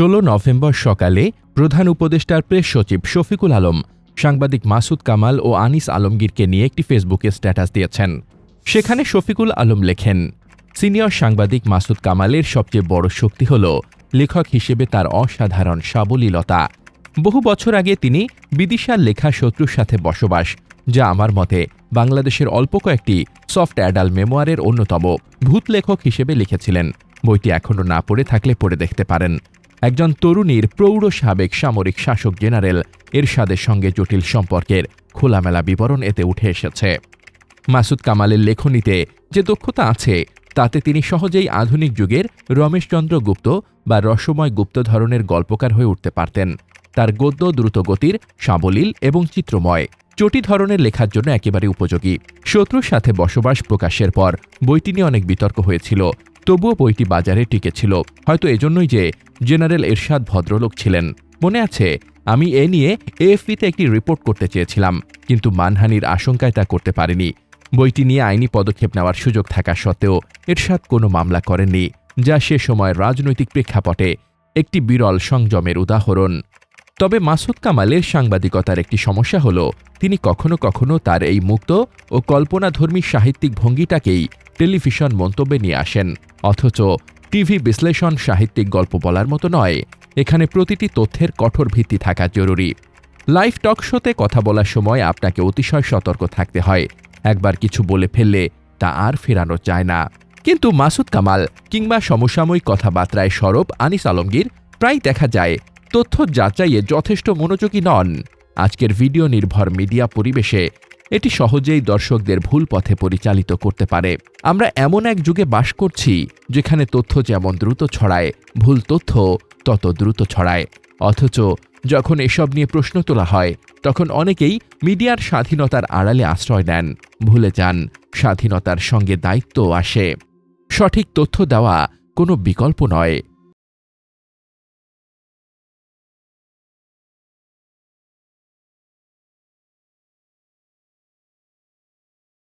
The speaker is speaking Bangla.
ষোলো নভেম্বর সকালে প্রধান উপদেষ্টার প্রেস সচিব শফিকুল আলম, সাংবাদিক মাসুদ কামাল ও আনিস আলমগীরকে নিয়ে একটি ফেসবুকে স্ট্যাটাস দিয়েছেন। সেখানে শফিকুল আলম লেখেন, সিনিয়র সাংবাদিক মাসুদ কামালের সবচেয়ে বড় শক্তি হল লেখক হিসেবে তার অসাধারণ সাবলীলতা। বহু বছর আগে তিনি বিদিশার লেখা শত্রুর সাথে বসবাস, যা আমার মতে বাংলাদেশের অল্প কয়েকটি সফট অ্যাডাল মেমোয়ারের অন্যতম ভূত লেখক হিসেবে লিখেছিলেন। বইটি এখনও না পড়ে থাকলে পড়ে দেখতে পারেন। একজন তরুণীর প্রৌঢ় সাবেক সামরিক শাসক জেনারেল এরশাদের সঙ্গে জটিল সম্পর্কের খোলামেলা বিবরণ এতে উঠে এসেছে। মাসুদ কামালের লেখনীতে যে দক্ষতা আছে, তাতে তিনি সহজেই আধুনিক যুগের রমেশচন্দ্র গুপ্ত বা রসময় গুপ্ত ধরনের গল্পকার হয়ে উঠতে পারতেন। তার গদ্য দ্রুতগতির, সাবলীল এবং চিত্রময়, চটি ধরনের লেখার জন্য একেবারে উপযোগী। শত্রুর সাথে বসবাস প্রকাশের পর বইটি নিয়ে অনেক বিতর্ক হয়েছিল। তবুও বইটি বাজারে টিকেছিল। হয়তো এজন্যই যে জেনারেল এরশাদ ভদ্রলোক ছিলেন। মনে আছে, আমি এ নিয়ে এএফপিতে একটি রিপোর্ট করতে চেয়েছিলাম, কিন্তু মানহানির আশঙ্কায় তা করতে পারিনি। বইটি নিয়ে আইনি পদক্ষেপ নেওয়ার সুযোগ থাকা সত্ত্বেও এরশাদ কোনো মামলা করেননি, যা সে সময়ের রাজনৈতিক প্রেক্ষাপটে একটি বিরল সংযমের উদাহরণ। তবে মাসুদ কামালের সাংবাদিকতার একটি সমস্যা হল, তিনি কখনো কখনো তার এই মুক্ত ও কল্পনাধর্মী সাহিত্যিক ভঙ্গিটাকেই টেলিভিশন মন্তব্যে নিয়ে আসেন। অথচ টিভি বিশ্লেষণ সাহিত্যিক গল্প বলার মতো নয়। এখানে প্রতিটি তথ্যের কঠোর ভিত্তি থাকা জরুরি। লাইভ টক শোতে কথা বলার সময় আপনাকে অতিশয় সতর্ক থাকতে হয়। একবার কিছু বলে ফেললে তা আর ফেরানো যায় না। কিন্তু মাসুদ কামাল কিংবা সমসাময়িক কথাবার্তায় সরব আনিস আলমগীর প্রায় দেখা যায়, তথ্য যাচাইয়ে যথেষ্ট মনোযোগী নন। আজকের ভিডিও নির্ভর মিডিয়া পরিবেশে এটি সহজেই দর্শকদের ভুল পথে পরিচালিত করতে পারে। আমরা এমন এক যুগে বাস করছি, যেখানে তথ্য যেমন দ্রুত ছড়ায়, ভুল তথ্য তত দ্রুত ছড়ায়। অথচ যখন এসব নিয়ে প্রশ্ন তোলা হয়, তখন অনেকেই মিডিয়ার স্বাধীনতার আড়ালে আশ্রয় নেন, ভুলে যান, স্বাধীনতার সঙ্গে দায়িত্ব আসে। সঠিক তথ্য দেওয়া কোনো বিকল্প নয়।